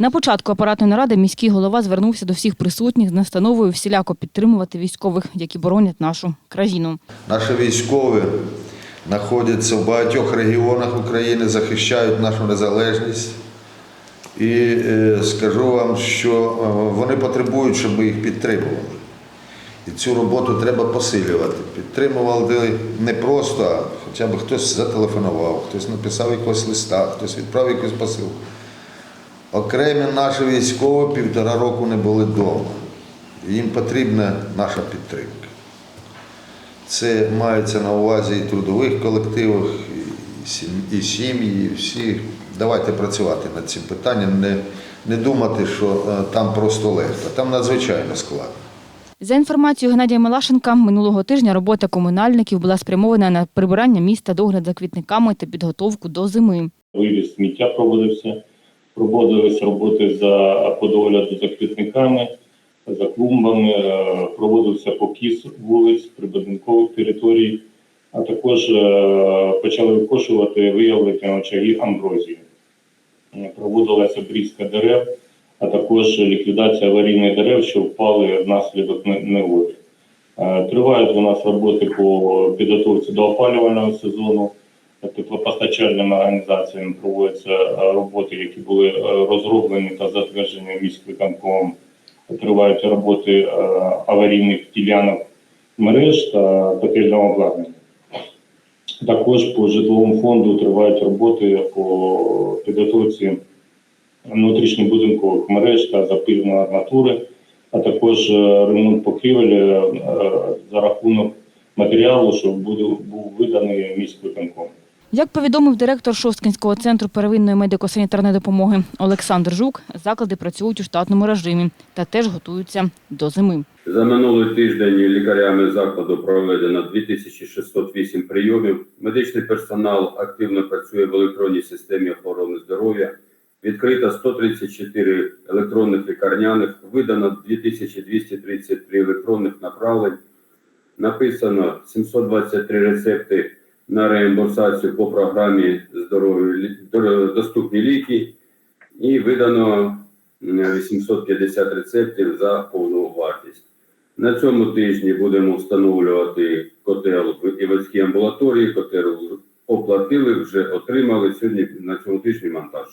На початку апаратної наради міський голова звернувся до всіх присутніх з настановою всіляко підтримувати військових, які боронять нашу країну. Наші військові знаходяться в багатьох регіонах України, захищають нашу незалежність. І е, скажу вам, що е, вони потребують, щоб ми їх підтримували. І цю роботу треба посилювати. Підтримували не просто, а хоча б хтось зателефонував, хтось написав якогось листа, хтось відправив якусь посилку. Окремі наші військові півтора року не були вдома. Їм потрібна наша підтримка. Це мається на увазі і трудових колективах, і сім'ї, і всі. Давайте працювати над цим питанням, не, не думати, що е, там просто легко, там надзвичайно складно. За інформацією Геннадія Милашенка, минулого тижня робота комунальників була спрямована на прибирання міста, догляд за квітниками та підготовку до зими. вивіз сміття проводився, проводились роботи за по догляду за квітниками, за клумбами, е, проводився покіс вулиць, прибудинкових територій, а також е, почали викошувати виявлення очаги амброзії. Е, Проводилася обрізка дерев, а також ліквідація аварійних дерев, що впали внаслідок не- негоди. Тривають у нас роботи по підготовці до опалювального сезону теплопостачальними організаціями проводяться е, роботи, які були е, розроблені та затверджені міськвиконкомом. Тривають роботи е, аварійних ділянок мереж та котельного обладнання. Також по житловому фонду тривають роботи по підготовці внутрішньобудинкових мереж та запильної арматури, а також ремонт покрівель за рахунок матеріалу, що був виданий міськвиконком. Як повідомив директор Шосткинського центру первинної медико-санітарної допомоги Олександр Жук, заклади працюють у штатному режимі та теж готуються до зими. За минулий тиждень лікарями закладу проведено 2608 прийомів. Медичний персонал активно працює в електронній системі охорони здоров'я. Відкрито 134 електронних лікарняних, видано 2233 електронних направлень. Написано 723 рецепти на реімбурсацію по програмі здоров'я лі- доступні ліки і видано м, 850 рецептів за повну вартість. На цьому тижні будемо встановлювати котел в Іванській амбулаторії. Котел оплатили, вже отримали. Сьогодні на цьому тижні монтаж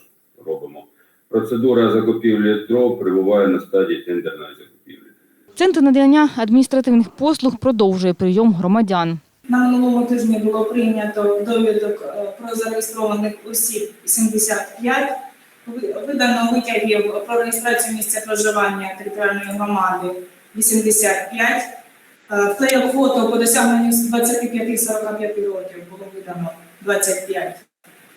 робимо. Процедура закупівлі дров перебуває на стадії тендерної закупівлі. Центр надання адміністративних послуг продовжує прийом громадян. На минулому тижні було прийнято довідок е, про зареєстрованих осіб 75, видано витягів про реєстрацію місця проживання територіальної громади 85, Е, фото по досягненню з 25-45 років було видано 25.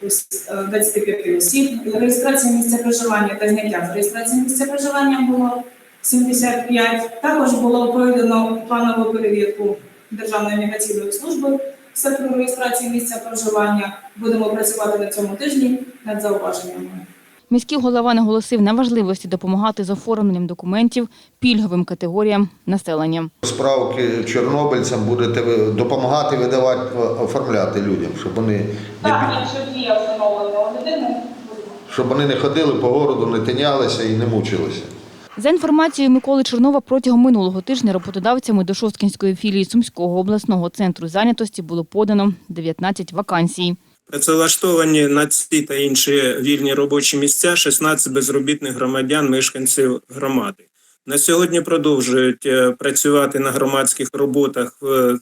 ос- е, 25 осіб. Реєстрація місця проживання та зняття з реєстрації місця проживання було 75. Також було проведено планову перевірку Державної міграційної служби сектору реєстрації місця проживання. Будемо працювати на цьому тижні над зауваженнями. Міський голова наголосив на важливості допомагати з оформленням документів пільговим категоріям населення. Справки чорнобильцям будете ви допомагати видавати, оформляти людям, щоб вони не, Так, якщо є встановлена будемо. щоб вони не ходили по городу, не тинялися і не мучилися. За інформацією Миколи Чернова, протягом минулого тижня роботодавцями до Шосткінської філії Сумського обласного центру зайнятості було подано 19 вакансій. Працевлаштовані на ці та інші вільні робочі місця 16 безробітних громадян, мешканців громади. На сьогодні продовжують е, працювати на громадських роботах в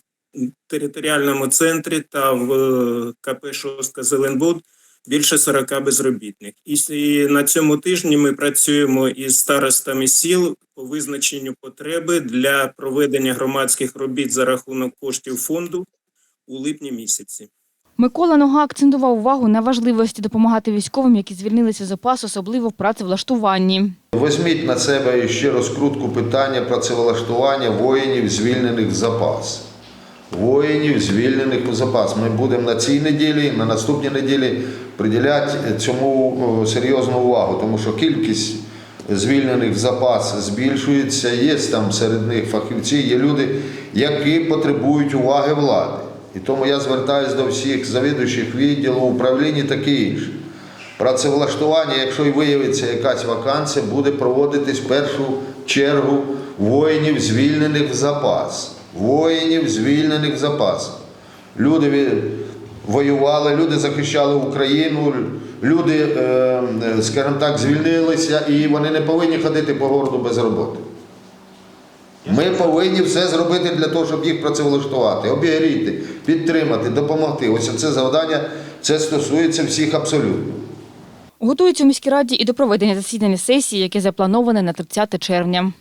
територіальному центрі та в е, КП Шостка Зеленбуд більше 40 безробітних. І на цьому тижні ми працюємо із старостами сіл по визначенню потреби для проведення громадських робіт за рахунок коштів фонду у липні місяці. Микола Нога акцентував увагу на важливості допомагати військовим, які звільнилися з опасу, особливо в працевлаштуванні. Візьміть на себе ще розкрутку питання працевлаштування воїнів, звільнених в запас. Воїнів, звільнених у запас. Ми будемо на цій неділі, на наступній неділі приділяти цьому серйозну увагу, тому що кількість звільнених в запас збільшується. Є там серед них фахівці, є люди, які потребують уваги влади. І тому я звертаюся до всіх завідуючих відділу, управлінь і таке інше. Працевлаштування, якщо і виявиться якась вакансія, буде проводитись в першу чергу воїнів, звільнених в запас. Воїнів, звільнених в запас. Люди воювали, люди захищали Україну, люди, е, е, скажімо так, звільнилися і вони не повинні ходити по городу без роботи. Ми повинні все зробити для того, щоб їх працевлаштувати, обігріти, підтримати, допомогти. Ось це завдання, це стосується всіх абсолютно. Готуються у міській раді і до проведення засідання сесії, яке заплановане на 30 червня.